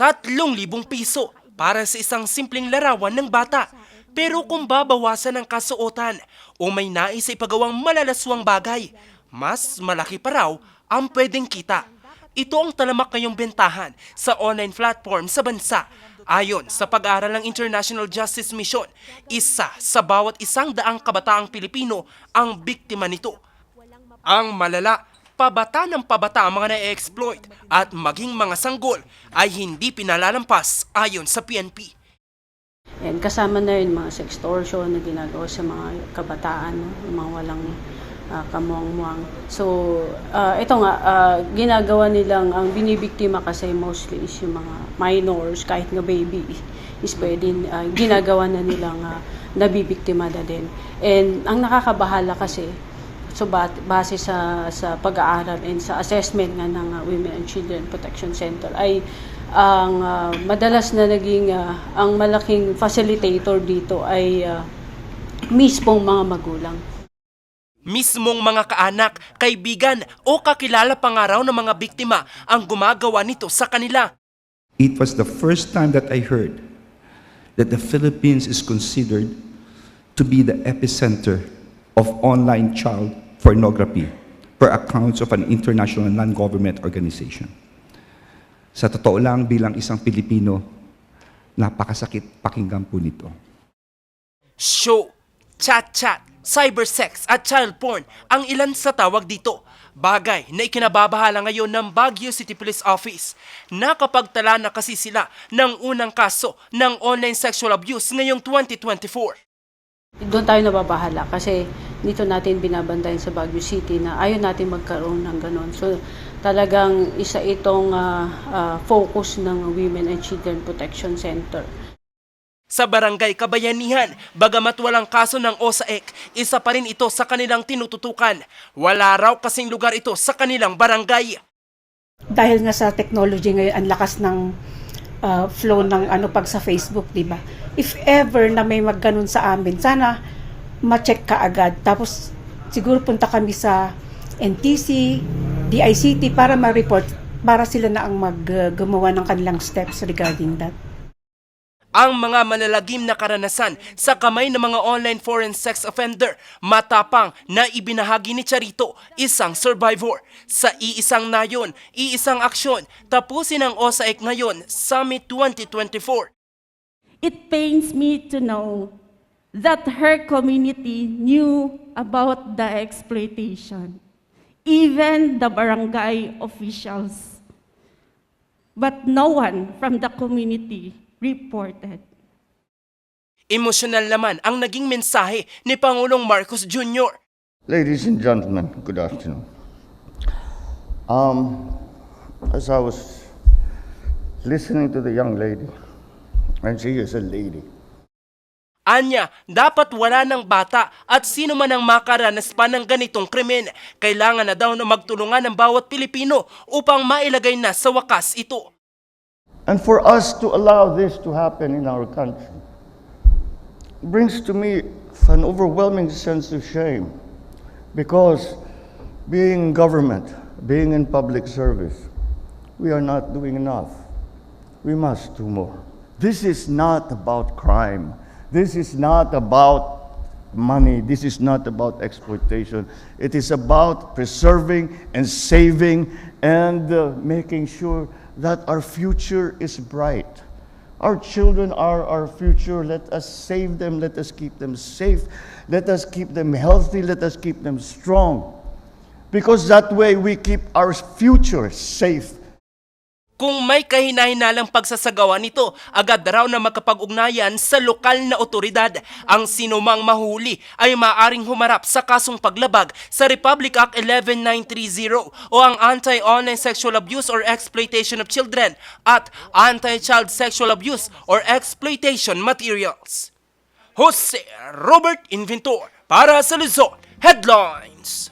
3,000 piso para sa isang simpleng larawan ng bata. Pero kung babawasan ang kasuotan o may nais sa ipagawang malalaswang bagay, mas malaki pa raw ang pwedeng kita. Ito ang talamak ngayong bentahan sa online platform sa bansa. Ayon sa pag-aaral ng International Justice Mission, isa sa bawat isang daang kabataang Pilipino ang biktima nito. Ang malala, pabata ng pabata ang mga na-exploit at maging mga sanggol ay hindi pinalalampas ayon sa PNP. And kasama na yun mga sextortion na ginagawa sa mga kabataan, no? mga walang uh, kamuang-muang. So, ah, ito nga, ah, ginagawa nilang, ang binibiktima kasi mostly is yung mga minors, kahit nga baby, is pwede, ah, ginagawa na nilang uh, nabibiktima na din. And ang nakakabahala kasi, so bat, base sa sa pag-aaral and sa assessment nga ng uh, Women and Children Protection Center ay ang uh, madalas na naging uh, ang malaking facilitator dito ay uh, mismong mga magulang. Mismong mga kaanak, kaibigan o kakilala pa nga raw ng mga biktima ang gumagawa nito sa kanila. It was the first time that I heard that the Philippines is considered to be the epicenter of online child pornography per accounts of an international non-government organization. Sa totoo lang, bilang isang Pilipino, napakasakit pakinggan po nito. Show, chat-chat, cybersex at child porn ang ilan sa tawag dito. Bagay na ikinababahala ngayon ng Baguio City Police Office. Nakapagtala na kasi sila ng unang kaso ng online sexual abuse ngayong 2024. Doon tayo nababahala kasi dito natin binabantayan sa Baguio City na ayaw natin magkaroon ng ganon. So talagang isa itong ah, ah, focus ng Women and Children Protection Center. Sa barangay Kabayanihan, bagamat walang kaso ng OSAEC, isa pa rin ito sa kanilang tinututukan. Wala raw kasing lugar ito sa kanilang barangay. dahil nga sa technology ngayon ang lakas ng uh, flow ng ano pag sa Facebook, 'di ba? If ever na may magganon sa amin, sana ma-check ka agad. Tapos siguro punta kami sa NTC, DICT para ma-report para sila na ang maggumawa ng kanilang steps regarding that. Ang mga malalagim na karanasan sa kamay ng mga online foreign sex offender, matapang na ibinahagi ni Charito, isang survivor. Sa iisang nayon, iisang aksyon, tapusin ang OSAEC ngayon, Summit 2024. It pains me to know that her community knew about the exploitation, even the barangay officials. But no one from the community reported. Emosyonal naman ang naging mensahe ni Pangulong Marcos Jr. Ladies and gentlemen, good afternoon. Um, as I was listening to the young lady, and she is a lady, Anya, dapat wala ng bata at sino man ang makaranas pa ng ganitong krimen. Kailangan na daw na magtulungan ng bawat Pilipino upang mailagay na sa wakas ito. and for us to allow this to happen in our country brings to me an overwhelming sense of shame because being in government, being in public service, we are not doing enough. We must do more. This is not about crime. This is not about money. This is not about exploitation. It is about preserving and saving and uh, making sure that our future is bright. Our children are our future. Let us save them. Let us keep them safe. Let us keep them healthy. Let us keep them strong. Because that way we keep our future safe. Kung may kahina-hinalang pagsasagawa nito, agad raw na makapag-ugnayan sa lokal na otoridad. Ang sinumang mahuli ay maaring humarap sa kasong paglabag sa Republic Act 11930 o ang Anti-Online Sexual Abuse or Exploitation of Children at Anti-Child Sexual Abuse or Exploitation Materials. Jose Robert Inventor para sa Luzon Headlines.